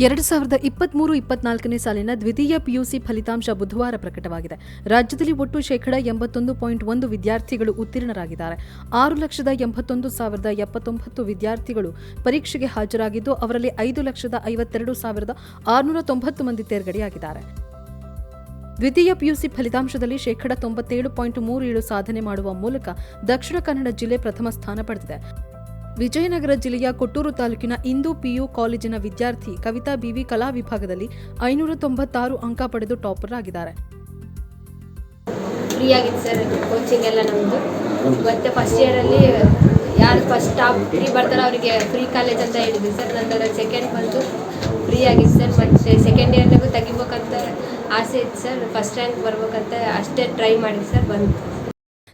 ಎರಡು ಸಾವಿರದ ಇಪ್ಪತ್ಮೂರು ಇಪ್ಪತ್ನಾಲ್ಕನೇ ಸಾಲಿನ ದ್ವಿತೀಯ ಪಿಯುಸಿ ಫಲಿತಾಂಶ ಬುಧವಾರ ಪ್ರಕಟವಾಗಿದೆ. ರಾಜ್ಯದಲ್ಲಿ ಒಟ್ಟು ಶೇಕಡ ಎಂಬತ್ತೊಂದು ಪಾಯಿಂಟ್ ಒಂದು ವಿದ್ಯಾರ್ಥಿಗಳು ಉತ್ತೀರ್ಣರಾಗಿದ್ದಾರೆ. ಆರು ಲಕ್ಷದ ಎಂಬತ್ತೊಂದು ಸಾವಿರದ ಎಪ್ಪತ್ತೊಂಬತ್ತು ವಿದ್ಯಾರ್ಥಿಗಳು ಪರೀಕ್ಷೆಗೆ ಹಾಜರಾಗಿದ್ದು, ಅವರಲ್ಲಿ ಐದು ಲಕ್ಷದ ಐವತ್ತೆರಡು ಸಾವಿರದ ಆರುನೂರ ತೊಂಬತ್ತು ಮಂದಿ ತೇರ್ಗಡೆಯಾಗಿದ್ದಾರೆ. ದ್ವಿತೀಯ ಪಿಯುಸಿ ಫಲಿತಾಂಶದಲ್ಲಿ ಶೇಕಡ ತೊಂಬತ್ತೇಳು ಪಾಯಿಂಟ್ ಮೂರು ಏಳು ಸಾಧನೆ ಮಾಡುವ ಮೂಲಕ ದಕ್ಷಿಣ ಕನ್ನಡ ಜಿಲ್ಲೆ ಪ್ರಥಮ ಸ್ಥಾನ ಪಡೆದಿದೆ. ವಿಜಯನಗರ ಜಿಲ್ಲೆಯ ಕೊಟ್ಟೂರು ತಾಲೂಕಿನ ಇಂದು ಪಿಯು ಕಾಲೇಜಿನ ವಿದ್ಯಾರ್ಥಿ ಕವಿತಾ ಬಿವಿ ಕಲಾ ವಿಭಾಗದಲ್ಲಿ ಐನೂರ ತೊಂಬತ್ತಾರು ಅಂಕ ಪಡೆದು ಟಾಪರ್ ಆಗಿದ್ದಾರೆ. ಫ್ರೀ ಆಗಿತ್ತು ಸರ್ ಕೋಚಿಂಗ್ ಎಲ್ಲ ನಮ್ಮದು ಮತ್ತೆ ಫಸ್ಟ್ ಇಯರಲ್ಲಿ ಯಾರು ಫಸ್ಟ್ ಟಾಪ್ ಫ್ರೀ ಬರ್ತಾರೆ ಅವರಿಗೆ ಫ್ರೀ ಕಾಲೇಜ್ ಅಂತ ಹೇಳಿದ್ವಿ ಸರ್. ನಂತರ ಸೆಕೆಂಡ್ ಬಂದು ಫ್ರೀ ಆಗಿತ್ತು ಸರ್. ಮತ್ತು ಸೆಕೆಂಡ್ ಇಯರ್ನಾಗೂ ತೆಗಿಬೇಕಂತ ಆಸೆ ಇತ್ತು ಸರ್. ಫಸ್ಟ್ ರ್ಯಾಂಕ್ ಬರ್ಬೇಕಂತ ಅಷ್ಟೇ ಟ್ರೈ ಮಾಡಿದ್ವಿ ಸರ್, ಬಂತು.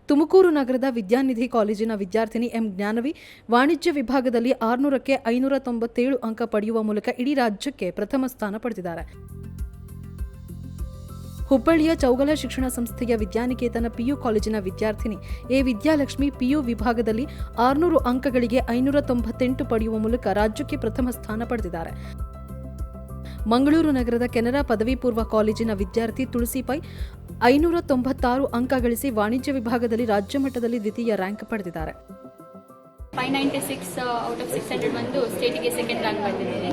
ತುಮಕೂರು ನಗರದ ವಿದ್ಯಾನಿಧಿ ಕಾಲೇಜಿನ ವಿದ್ಯಾರ್ಥಿನಿ ಎಂ ಜ್ಞಾನವಿ ವಾಣಿಜ್ಯ ವಿಭಾಗದಲ್ಲಿ ಆರುನೂರಕ್ಕೆ ಐನೂರ ತೊಂಬತ್ತೇಳು ಅಂಕ ಪಡೆಯುವ ಮೂಲಕ ಇಡೀ ರಾಜ್ಯಕ್ಕೆ ಪ್ರಥಮ ಸ್ಥಾನ ಪಡೆದಿದ್ದಾರೆ. ಹುಬ್ಬಳ್ಳಿಯ ಚೌಗಲ ಶಿಕ್ಷಣ ಸಂಸ್ಥೆಯ ವಿದ್ಯಾನಿಕೇತನ ಪಿಯು ಕಾಲೇಜಿನ ವಿದ್ಯಾರ್ಥಿನಿ ಎ ವಿದ್ಯಾಲಕ್ಷ್ಮಿ ಪಿಯು ವಿಭಾಗದಲ್ಲಿ ಆರುನೂರು ಅಂಕಗಳಿಗೆ ಐನೂರ ತೊಂಬತ್ತೆಂಟು ಪಡೆಯುವ ಮೂಲಕ ರಾಜ್ಯಕ್ಕೆ ಪ್ರಥಮ ಸ್ಥಾನ ಪಡೆದಿದ್ದಾರೆ. ಮಂಗಳೂರು ನಗರದ ಕೆನರಾ ಪದವಿ ಪೂರ್ವ ಕಾಲೇಜಿನ ವಿದ್ಯಾರ್ಥಿ ತುಳಸಿ ಪೈ ಐನೂರ ತೊಂಬತ್ತಾರು ಅಂಕ ಗಳಿಸಿ ವಾಣಿಜ್ಯ ವಿಭಾಗದಲ್ಲಿ ರಾಜ್ಯ ಮಟ್ಟದಲ್ಲಿ ದ್ವಿತೀಯ ರ್ಯಾಂಕ್ ಪಡೆದಿದ್ದಾರೆ. Five ninety six out of six hundred ಬಂದು ಸ್ಟೇಟಿಗೆ ಸೆಕೆಂಡ್ ರ್ಯಾಂಕ್ ಬಂದಿದ್ದೀನಿ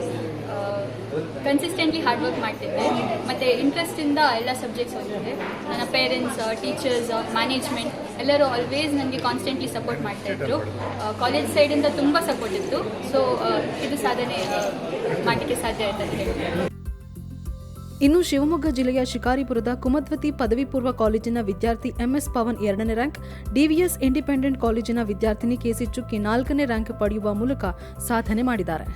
ಕನ್ಸಿಸ್ಟೆಂಟ್ಲಿ ಹಾರ್ಡ್ ವರ್ಕ್ ಮಾಡ್ತಿದ್ದೆ. ಮತ್ತು ಇಂಟ್ರೆಸ್ಟಿಂದ ಎಲ್ಲ ಸಬ್ಜೆಕ್ಟ್ಸ್ ಓದಿದ್ದೆ ನನ್ನ ಪೇರೆಂಟ್ಸ್ ಟೀಚರ್ಸ್ ಮ್ಯಾನೇಜ್ಮೆಂಟ್ ಎಲ್ಲರೂ ಆಲ್ವೇಸ್ ನನಗೆ ಕಾನ್ಸ್ಟೆಂಟ್ಲಿ ಸಪೋರ್ಟ್ ಮಾಡ್ತಾ ಮಾಡ್ತಾಯಿದ್ರು ಕಾಲೇಜ್ ಸೈಡಿಂದ ತುಂಬ ಸಪೋರ್ಟ್ ಇತ್ತು. ಸೊ ಇದು ಸಾಧನೆ ಮಾಡಲಿಕ್ಕೆ ಸಾಧ್ಯ ಆಯ್ತು ಅಂತ ಇನ್ನು ಶಿವಮೊಗ್ಗ ಜಿಲ್ಲೆಯ ಶಿಕಾರಿಪುರದ ಕುಮದ್ವತಿ ಪದವಿ ಪೂರ್ವ ಕಾಲೇಜಿನ ವಿದ್ಯಾರ್ಥಿ ಎಂಎಸ್ ಪವನ್ ಎರಡನೇ ರ್ಯಾಂಕ್ ಡಿವಿಎಸ್ ಇಂಡಿಪೆಂಡೆಂಟ್ ಕಾಲೇಜಿನ ವಿದ್ಯಾರ್ಥಿನಿ ಕೆಸಿ ಚುಕ್ಕಿ ನಾಲ್ಕನೇ ರ್ಯಾಂಕ್ ಪಡೆಯುವ ಮೂಲಕ ಸಾಧನೆ ಮಾಡಿದ್ದಾರೆ.